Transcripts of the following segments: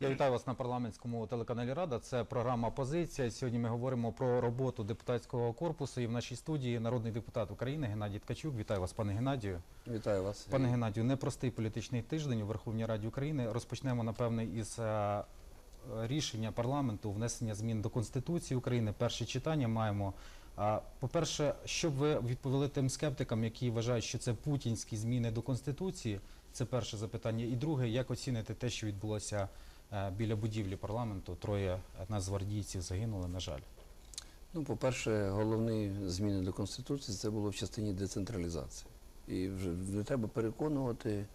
Я вітаю вас на парламентському телеканалі Рада. Це програма Позиція. Сьогодні ми говоримо про роботу депутатського корпусу. І в нашій студії народний депутат України Геннадій Ткачук. Вітаю вас, пане Геннадію. Вітаю вас. Пане Геннадію, непростий політичний тиждень у Верховній Раді України. Розпочнемо напевне із е, рішення парламенту внесення змін до Конституції України. Перше читання маємо. По-перше, щоб ви відповіли тим скептикам, які вважають, що це путінські зміни до Конституції. Це перше запитання. І друге, як оціните те, що відбулося біля будівлі парламенту? Троє нацгвардійців загинули, на жаль. Ну, по-перше, головні зміни до Конституції це було в частині децентралізації. І вже не треба переконувати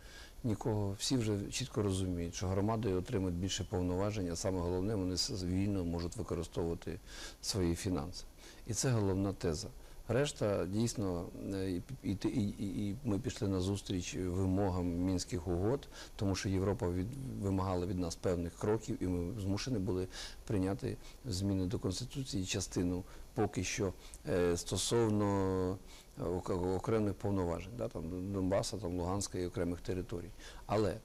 нікого. Всі вже чітко розуміють, що громади отримують більше повноважень, а саме головне, вони вільно можуть використовувати свої фінанси. І це головна теза. Решта дійсно е, і, і, і, ми пішли на зустріч вимогам мінських угод, тому що Європа від, вимагала від нас певних кроків, і ми змушені були прийняти зміни до конституції частину поки що е, стосовно е, окремих повноважень, да, там Донбаса, там Луганська і окремих територій. Але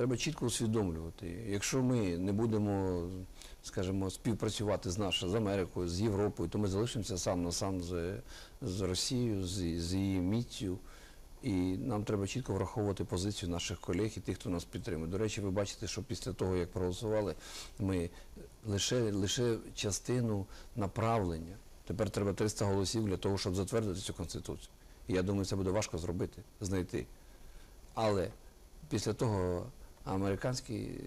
треба чітко усвідомлювати, якщо ми не будемо, скажімо, співпрацювати з нашою, з Америкою, з Європою, то ми залишимося сам на сам з, з Росією, з, з її міттю. І нам треба чітко враховувати позицію наших колег і тих, хто нас підтримує. До речі, ви бачите, що після того, як проголосували, ми лише, лише частину направлення. Тепер треба 300 голосів для того, щоб затвердити цю конституцію. І я думаю, це буде важко зробити, знайти. Але після того американський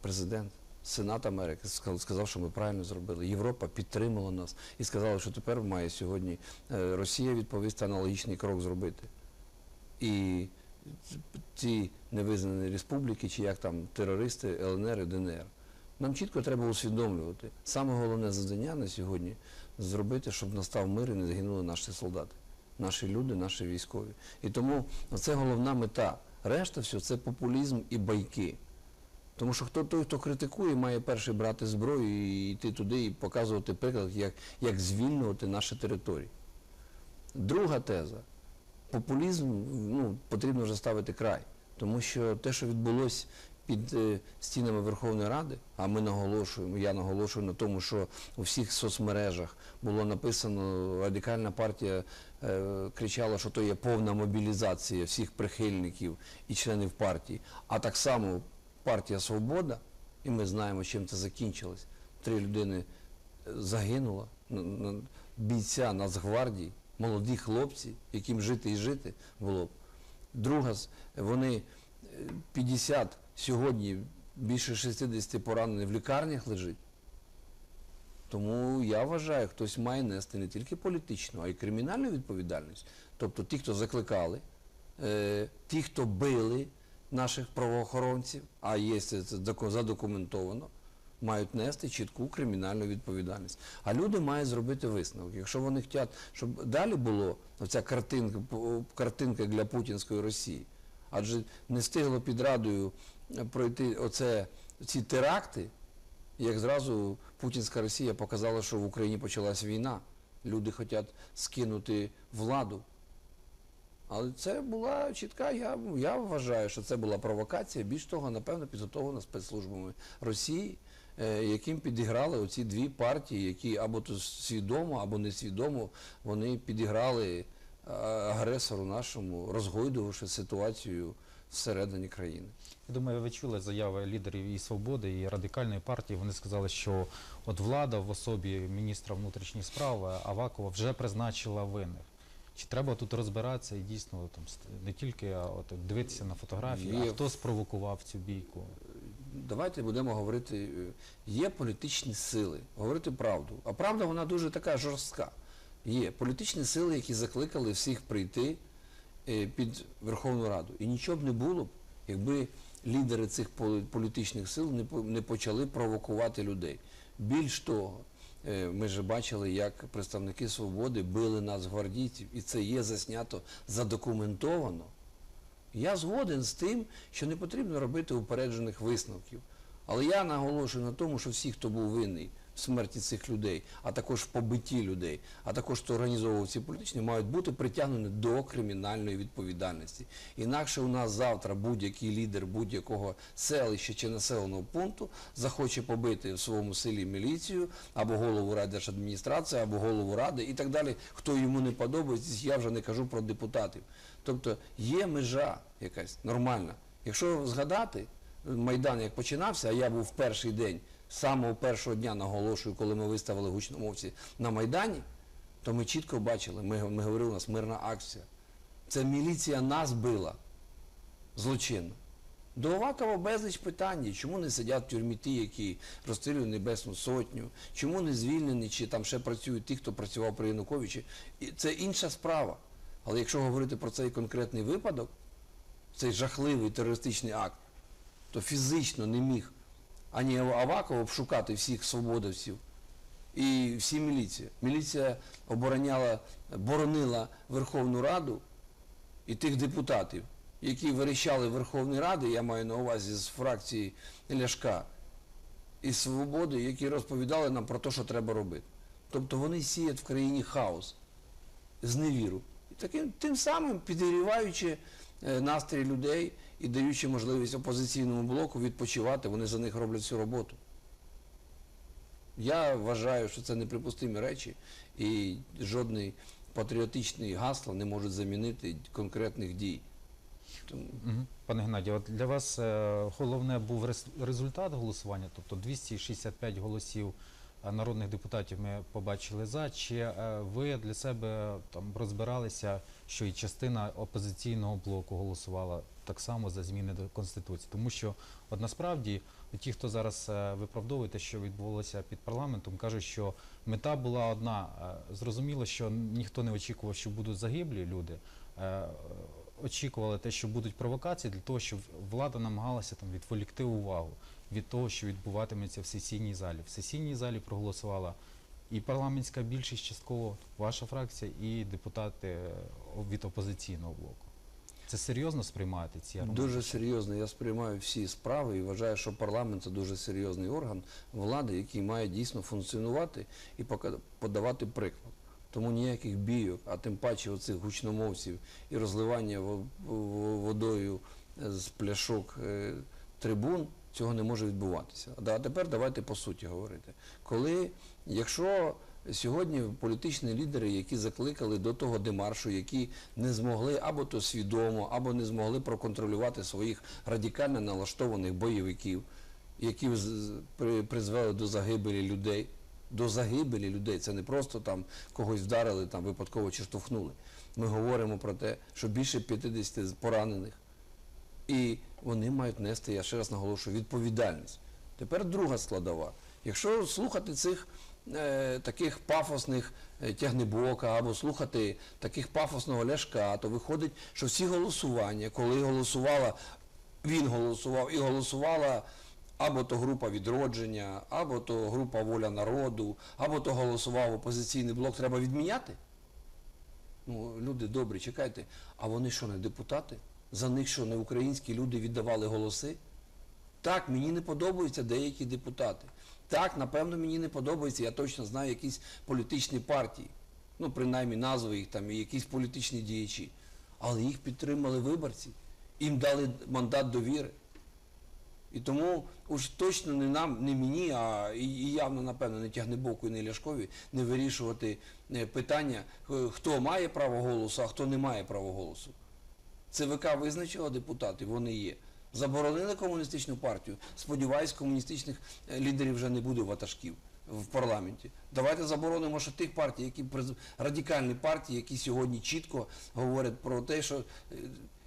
президент, Сенат Америки сказав- сказав, що ми правильно зробили. Європа підтримала нас і сказала, що тепер має сьогодні е, Росія відповісти аналогічний крок зробити. І ці невизнані республіки, чи як там терористи, ЛНР і ДНР. Нам чітко треба усвідомлювати. Саме головне завдання на сьогодні зробити, щоб настав мир і не загинули наші солдати, наші люди, наші військові. І тому це головна мета. Решта все це популізм і байки. Тому що хто той, хто критикує, має перший брати зброю і йти туди і показувати приклад, як, як звільнювати наші території. Друга теза. Популізм ну, потрібно вже ставити край. Тому що те, що відбулося під е, стінами Верховної Ради, а ми наголошуємо, я наголошую на тому, що у всіх соцмережах було написано, радикальна партія е, кричала, що то є повна мобілізація всіх прихильників і членів партії. А так само партія Свобода, і ми знаємо, чим це закінчилось. Три людини е, загинуло, бійця Нацгвардії, молоді хлопці, яким жити і жити було б. Друга, вони 50 сьогодні, більше 60 поранених в лікарнях лежить. Тому я вважаю, хтось має нести не тільки політичну, а й кримінальну відповідальність. Тобто ті, хто закликали, е, ті, хто били наших правоохоронців, а є це, задокументовано, мають нести чітку кримінальну відповідальність. А люди мають зробити висновок. Якщо вони хочуть, щоб далі було оця картинка, картинка для путінської Росії, адже не встигло під радою е, пройти оце, ці теракти, як зразу путінська Росія показала, що в Україні почалась війна. Люди хочуть скинути владу. Але це була чітка, я, я вважаю, що це була провокація, більш того, напевно, підготовлена спецслужбами Росії, е, яким підіграли оці дві партії, які або то свідомо, або несвідомо вони підіграли агресору нашому, розгойдувавши ситуацію всередині країни. Я думаю, ви чули заяви лідерів і свободи, і радикальної партії. Вони сказали, що от влада в особі міністра внутрішніх справ Авакова вже призначила винних. Чи треба тут розбиратися і дійсно там не тільки а от дивитися на фотографії, а хто спровокував цю бійку? Давайте будемо говорити, е, є політичні сили, говорити правду. А правда вона дуже така жорстка. Є політичні сили, які закликали всіх прийти е, під Верховну Раду. І нічого б не було якби лідери цих політичних сил не почали провокувати людей. Більш того, е, ми ж бачили, як представники свободи били нас гвардійців, і це є заснято задокументовано. Я згоден з тим, що не потрібно робити упереджених висновків. Але я наголошую на тому, що всі, хто був винний смерті цих людей, а також в побитті людей, а також хто організовував ці політичні, мають бути притягнені до кримінальної відповідальності. Інакше у нас завтра будь-який лідер будь-якого селища чи населеного пункту захоче побити в своєму селі міліцію або голову райдержадміністрації, або голову ради і так далі. Хто йому не подобається, я вже не кажу про депутатів. Тобто є межа якась нормальна. Якщо згадати, Майдан як починався, а я був в перший день, з самого першого дня наголошую, коли ми виставили гучномовці на Майдані, то ми чітко бачили, ми, ми говорили, у нас мирна акція. Це міліція нас била злочинно. До Овакова безліч питань, чому не сидять в тюрмі ті, які розстрілюють Небесну Сотню, чому не звільнені, чи там ще працюють ті, хто працював при Януковичі. Це інша справа. Але якщо говорити про цей конкретний випадок, цей жахливий терористичний акт, то фізично не міг ані Аваков обшукати всіх свободовців і всі міліція. Міліція обороняла, боронила Верховну Раду і тих депутатів, які верещали Верховної Ради, я маю на увазі з фракції Ляшка і Свободи, які розповідали нам про те, що треба робити. Тобто вони сіють в країні хаос, зневіру. І таким тим самим підігріваючи е, настрій людей і даючи можливість опозиційному блоку відпочивати, вони за них роблять всю роботу. Я вважаю, що це неприпустимі речі, і жодний патріотичний гасло не можуть замінити конкретних дій. Пане Геннадію, от для вас е, головне був результат голосування, тобто 265 голосів народних депутатів ми побачили за. Чи е, ви для себе там розбиралися, що і частина опозиційного блоку голосувала так само за зміни до конституції? Тому що от насправді ті, хто зараз е, виправдовує те, що відбулося під парламентом, кажуть, що мета була одна. Е, Зрозуміло, що ніхто не очікував, що будуть загиблі люди. Е, очікували те, що будуть провокації для того, щоб влада намагалася там відволікти увагу від того, що відбуватиметься в сесійній залі. В сесійній залі проголосувала і парламентська більшість частково, ваша фракція, і депутати е, від опозиційного блоку. Це серйозно сприймаєте ці аргументи? Дуже серйозно я сприймаю всі справи і вважаю, що парламент це дуже серйозний орган влади, який має дійсно функціонувати і подавати приклад. Тому ніяких бійок, а тим паче оцих гучномовців і розливання во- во- водою з пляшок е, трибун цього не може відбуватися. А тепер давайте по суті говорити. Коли, якщо сьогодні політичні лідери, які закликали до того демаршу, які не змогли або то свідомо, або не змогли проконтролювати своїх радикально налаштованих бойовиків, які призвели до загибелі людей. До загибелі людей. Це не просто там когось вдарили, там випадково чи штовхнули. Ми говоримо про те, що більше 50 поранених. І вони мають нести, я ще раз наголошую, відповідальність. Тепер друга складова. Якщо слухати цих е, таких пафосних е, тягнебока або слухати таких пафосного ляшка, то виходить, що всі голосування, коли голосувала, він голосував і голосувала або то група відродження, або то група воля народу, або то голосував опозиційний блок, треба відміняти. Ну, люди добрі, чекайте. А вони що, не депутати? За них що, не українські люди віддавали голоси? Так, мені не подобаються деякі депутати. Так, напевно, мені не подобається, я точно знаю якісь політичні партії. Ну, принаймні назви їх там і якісь політичні діячі. Але їх підтримали виборці, їм дали мандат довіри. І тому уж точно не нам, не мені, а і, явно, напевно, не тягнебоку і не Ляшкові не вирішувати е, питання, е, хто має право голосу, а хто не має права голосу. ЦВК визначила депутатів, вони є. Заборонили комуністичну партію. Сподіваюсь, комуністичних е, лідерів вже не буде ватажків в парламенті. Давайте заборонимо ще тих партій, які радикальні партії, які сьогодні чітко говорять про те, що е,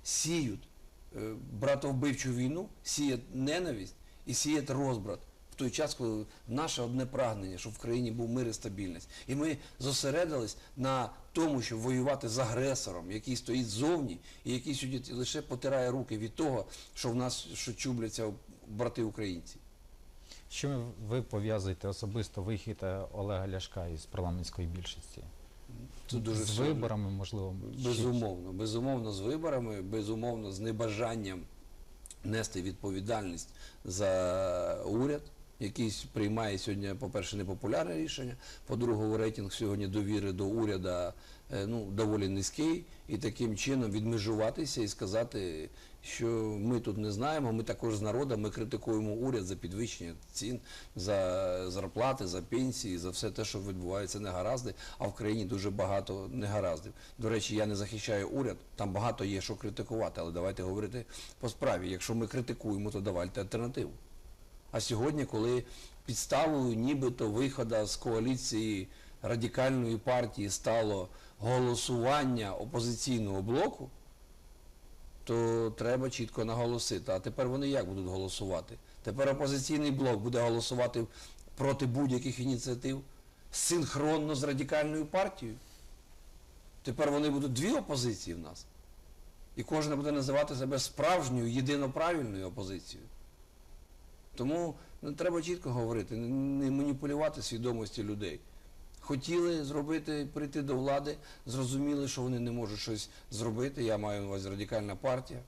сіють е, братовбивчу війну, сіють ненависть і сіють розбрат. В той час, коли наше одне прагнення, щоб в країні був мир і стабільність. І ми зосередились на тому, щоб воювати з агресором, який стоїть ззовні, і який сьогодні лише потирає руки від того, що в нас що чубляться брати українці. Що ви пов'язуєте особисто вихід е, Олега Ляшка із парламентської більшості? Це дуже з сильно. виборами, можливо, чи- Безумовно, безумовно з виборами, безумовно з небажанням нести відповідальність за уряд, який приймає сьогодні, по-перше, непопулярне рішення, по-друге, рейтинг сьогодні довіри до уряду е, ну, доволі низький, і таким чином відмежуватися і сказати, що ми тут не знаємо, ми також з народом, ми критикуємо уряд за підвищення цін, за зарплати, за пенсії, за все те, що відбувається негаразди, а в країні дуже багато негараздів. До речі, я не захищаю уряд, там багато є що критикувати, але давайте говорити по справі. Якщо ми критикуємо, то давайте альтернативу. А сьогодні, коли підставою нібито виходу з коаліції радикальної партії стало голосування опозиційного блоку, то треба чітко наголосити. А тепер вони як будуть голосувати? Тепер опозиційний блок буде голосувати проти будь-яких ініціатив синхронно з радикальною партією. Тепер вони будуть дві опозиції в нас. І кожна буде називати себе справжньою, єдиноправильною опозицією. Тому ну, треба чітко говорити, не- маніпулювати свідомості людей. Хотіли зробити, прийти до влади, зрозуміли, що вони не можуть щось зробити. Я маю на увазі радикальна партія.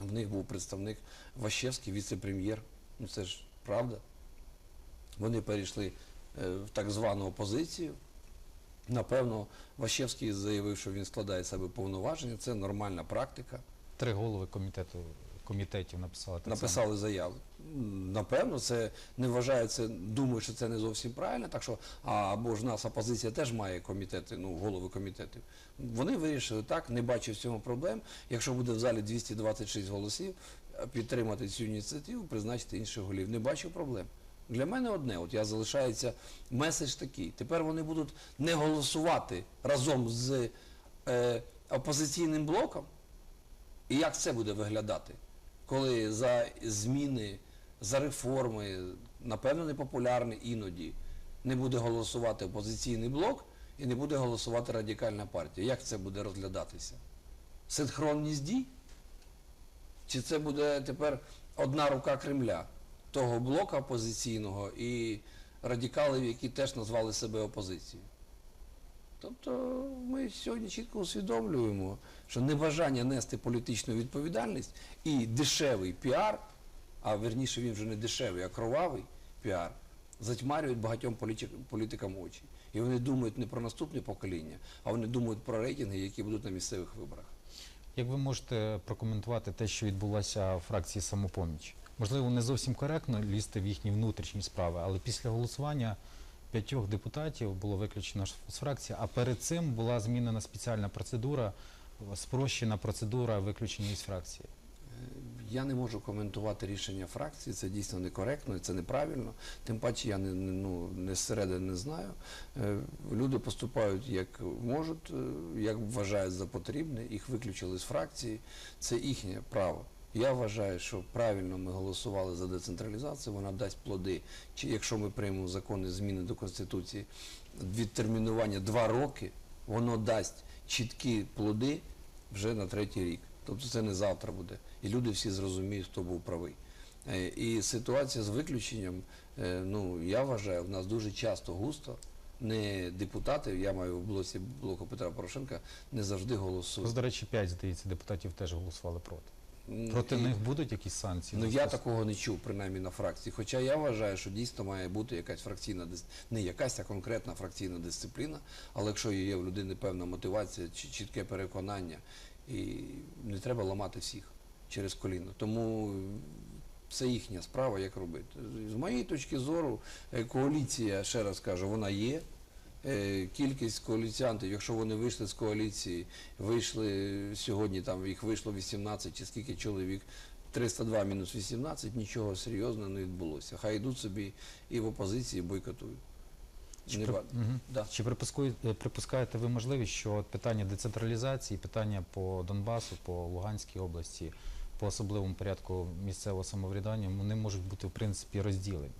В них був представник Ващевський, віце-прем'єр. Ну це ж правда. Вони перейшли е, в так звану опозицію. Напевно, Ващевський заявив, що він складає себе повноваження. Це нормальна практика. Три голови комітету комітетів написали так само. написали заяву. Напевно, це не вважається, думаю, що це не зовсім правильно. Так що, або ж нас опозиція теж має комітети, ну, голови комітетів. Вони вирішили так, не бачу в цьому проблем. Якщо буде в залі 226 голосів, підтримати цю ініціативу, призначити інших голів. Не бачу проблем. Для мене одне, от я залишається меседж такий. Тепер вони будуть не голосувати разом з е, опозиційним блоком. І як це буде виглядати? Коли за зміни, за реформи, напевно, непопулярні іноді, не буде голосувати опозиційний блок і не буде голосувати радикальна партія. Як це буде розглядатися? Синхронність дій? Чи це буде тепер одна рука Кремля, того блока опозиційного і радикалів, які теж назвали себе опозицією? Тобто ми сьогодні чітко усвідомлюємо, що небажання нести політичну відповідальність і дешевий піар, а верніше він вже не дешевий, а кровавий піар, затьмарюють багатьом політикам очі. І вони думають не про наступне покоління, а вони думають про рейтинги, які будуть на місцевих виборах. Як ви можете прокоментувати те, що відбулося в фракції самопоміч? Можливо, не зовсім коректно лізти в їхні внутрішні справи, але після голосування п'ятьох депутатів було виключено з фракції, а перед цим була змінена спеціальна процедура, спрощена процедура виключення із фракції. Я не можу коментувати рішення фракції, це дійсно некоректно, це неправильно. Тим паче я не, не- ну, не зсередини не знаю. Е, Люди поступають як можуть, е, як вважають за потрібне, їх виключили з фракції. Це їхнє право. Я вважаю, що правильно ми голосували за децентралізацію, вона дасть плоди. Чи якщо ми приймемо закони зміни до Конституції, відтермінування два роки, воно дасть чіткі плоди вже на третій рік. Тобто це не завтра буде. І люди всі зрозуміють, хто був правий. Е, І ситуація з виключенням, е, ну я вважаю, в нас дуже часто густо. Не депутати, я маю в блоці блоку Петра Порошенка, не завжди голосують. до речі, п'ять, здається, депутатів теж голосували проти. Проти і- них будуть якісь санкції? Ну я це? такого не чув, принаймні на фракції. Хоча я вважаю, що дійсно має бути якась фракційна не якась, а конкретна фракційна дисципліна. Але якщо є в людини певна мотивація чи чітке переконання, і не треба ламати всіх через коліно. Тому це їхня справа, як робити. З моєї точки зору, е, коаліція, ще раз кажу, вона є. Е, Кількість коаліціантів, якщо вони вийшли з коаліції, вийшли сьогодні, там їх вийшло 18 чи скільки чоловік, 302 мінус 18, нічого серйозного не відбулося. Хай йдуть собі і в опозиції бойкотують. Чи, Не при- Мгм. Да. Чи е, припускаєте ви можливість, що от питання децентралізації, питання по Донбасу, по Луганській області, по особливому порядку місцевого самоврядування, вони можуть бути в принципі розділені?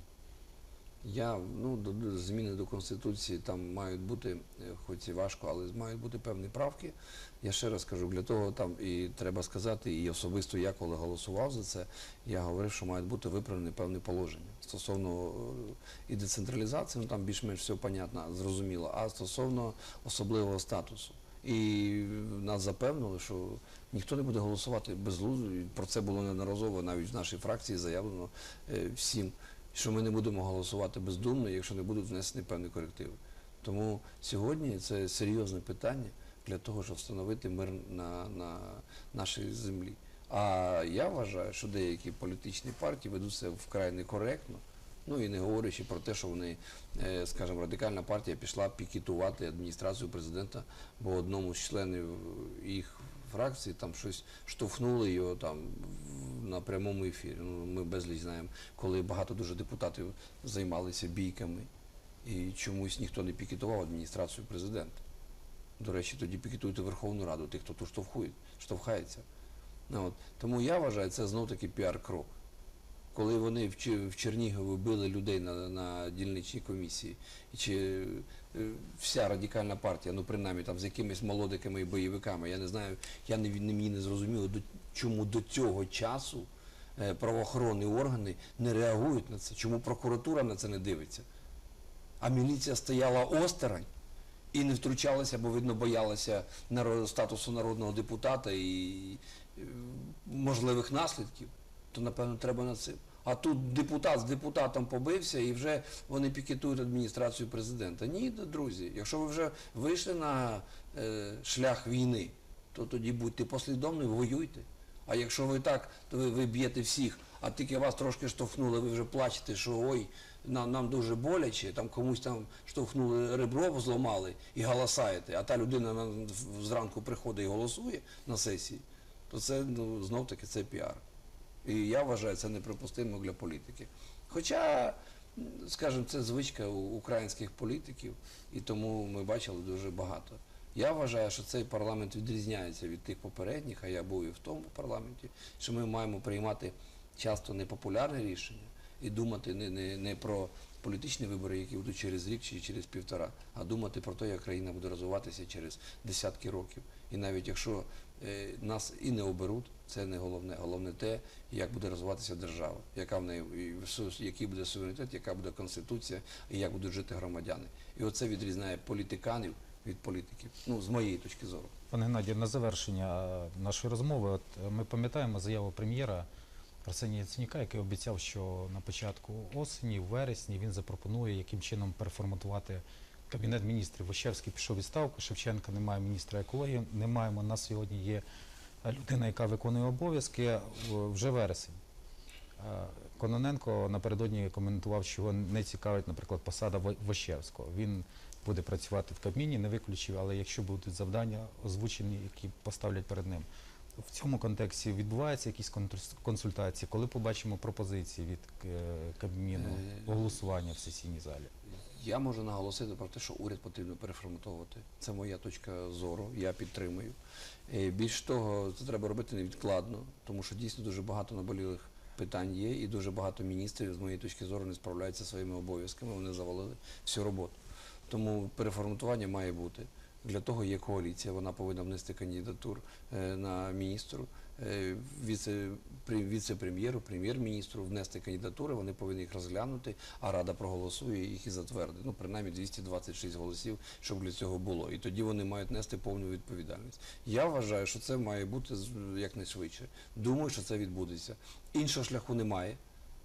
Я ну до, зміни до конституції там мають бути, е, хоч і важко, але мають бути певні правки. Я ще раз кажу, для того там і треба сказати, і особисто я коли голосував за це, я говорив, що мають бути виправлені певні положення стосовно е, і децентралізації, ну там більш-менш все понятно, зрозуміло, а стосовно особливого статусу. І нас запевнили, що ніхто не буде голосувати без лузу. Про це було неодноразово навіть в нашій фракції заявлено е, всім що ми не будемо голосувати бездумно, якщо не будуть внесені певні корективи. Тому сьогодні це серйозне питання для того, щоб встановити мир на, на нашій землі. А я вважаю, що деякі політичні партії ведуть себе вкрай некоректно. Ну і не говорячи про те, що вони, е, скажімо, радикальна партія пішла пікетувати адміністрацію президента, бо одному з членів їх фракції там щось штовхнули його там на прямому ефірі. Ну, ми безліч знаємо, коли багато дуже депутатів займалися бійками, і чомусь ніхто не пікетував адміністрацію президента. До речі, тоді пікетуйте Верховну Раду, тих, хто тут штовхує, штовхається. Ну, от. Тому я вважаю, це знов таки піар-крок. Коли вони в, Чернігові били людей на, на дільничній комісії, чи е, вся радикальна партія, ну принаймні там з якимись молодиками і бойовиками, я не знаю, я не, мені не зрозуміло, до, чому до цього часу е, правоохоронні органи не реагують на це, чому прокуратура на це не дивиться. А міліція стояла осторонь і не втручалася, бо, видно, боялася статусу народного депутата і е, можливих наслідків, то, напевно, треба над цим. А тут депутат з депутатом побився і вже вони пікетують адміністрацію президента. Ні, друзі, якщо ви вже вийшли на е, шлях війни, то тоді будьте послідовні, воюйте. А якщо ви так, то ви, ви б'єте всіх, а тільки вас трошки штовхнули, ви вже плачете, що ой, нам, нам дуже боляче, там комусь там штовхнули ребро, зламали і галасаєте, а та людина зранку приходить і голосує на сесії, то це ну, знов таки це піар. І я вважаю, це неприпустимо для політики. Хоча, скажімо, це звичка українських політиків, і тому ми бачили дуже багато. Я вважаю, що цей парламент відрізняється від тих попередніх, а я був і в тому парламенті, що ми маємо приймати часто непопулярні рішення і думати не, не, не про політичні вибори, які будуть через рік чи через півтора, а думати про те, як країна буде розвиватися через десятки років. І навіть якщо е, нас і не оберуть, це не головне. Головне те, як буде розвиватися держава, яка в неї який буде суверенітет, яка буде конституція і як будуть жити громадяни. І оце відрізняє політиканів від політиків. Ну, з моєї точки зору. Пане Геннадію, на завершення нашої розмови, от е, ми пам'ятаємо заяву прем'єра Арсенія Яценюка, який обіцяв, що на початку осені, в вересні він запропонує, яким чином переформатувати кабінет міністрів. Вощевський пішов відставку, Шевченка немає міністра екології. Не маємо на сьогодні є людина, яка виконує обов'язки е, вже вересень. Е, Кононенко напередодні коментував, що його не цікавить, наприклад, посада Во- Вощевського. Він буде працювати в Кабміні, не виключив, але якщо будуть завдання озвучені, які поставлять перед ним. В цьому контексті відбуваються якісь консультації, коли побачимо пропозиції від е, Кабміну голосування в сесійній залі. Я можу наголосити про те, що уряд потрібно переформатовувати. Це моя точка зору, я підтримую. Е, Більш того, це треба робити невідкладно, тому що дійсно дуже багато наболілих питань є, і дуже багато міністрів, з моєї точки зору, не справляються своїми обов'язками, вони завалили всю роботу. Тому переформатування має бути. Для того є коаліція, вона повинна внести кандидатур е, на міністру, віце-прем'єру, прем'єр-міністру, внести кандидатури, вони повинні їх розглянути, а Рада проголосує їх і затвердить. Ну, принаймні 226 голосів, щоб для цього було. І тоді вони мають нести повну відповідальність. Я вважаю, що це має бути якнайшвидше. Думаю, що це відбудеться. Іншого шляху немає.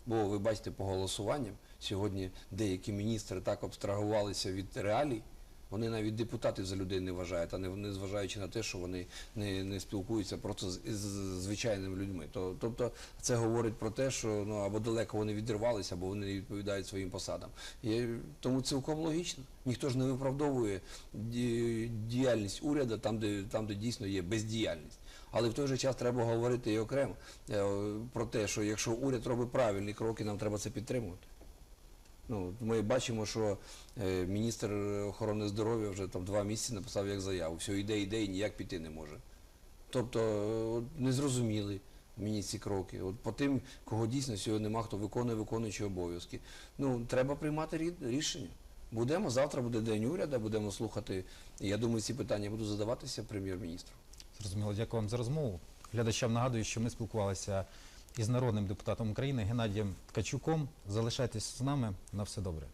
Бо ви бачите по голосуванням, сьогодні деякі міністри так абстрагувалися від реалій, вони навіть депутатів за людей не вважають, а не, зважаючи на те, що вони не, не спілкуються просто з, з звичайними людьми. То, тобто це говорить про те, що ну або далеко вони відривалися, або вони не відповідають своїм посадам. І, тому цілком логічно. Ніхто ж не виправдовує діяльність уряду там, де, там, де дійсно є бездіяльність. Але в той же час треба говорити і окремо е, про те, що якщо уряд робить правильні кроки, нам треба це підтримувати. Ну, ми бачимо, що е, міністр охорони здоров'я вже там два місяці написав як заяву. Все йде, йде і ніяк піти не може. Тобто е, от незрозуміли мені ці кроки. От по тим, кого дійсно сьогодні нема, хто виконує виконуючі обов'язки. Ну, треба приймати рі- рішення. Будемо, завтра буде день уряду, будемо слухати. Я думаю, ці питання будуть задаватися прем'єр-міністру. Зрозуміло, дякую вам за розмову. Глядачам нагадую, що ми спілкувалися із народним депутатом України Геннадієм Ткачуком. Залишайтесь з нами. На все добре.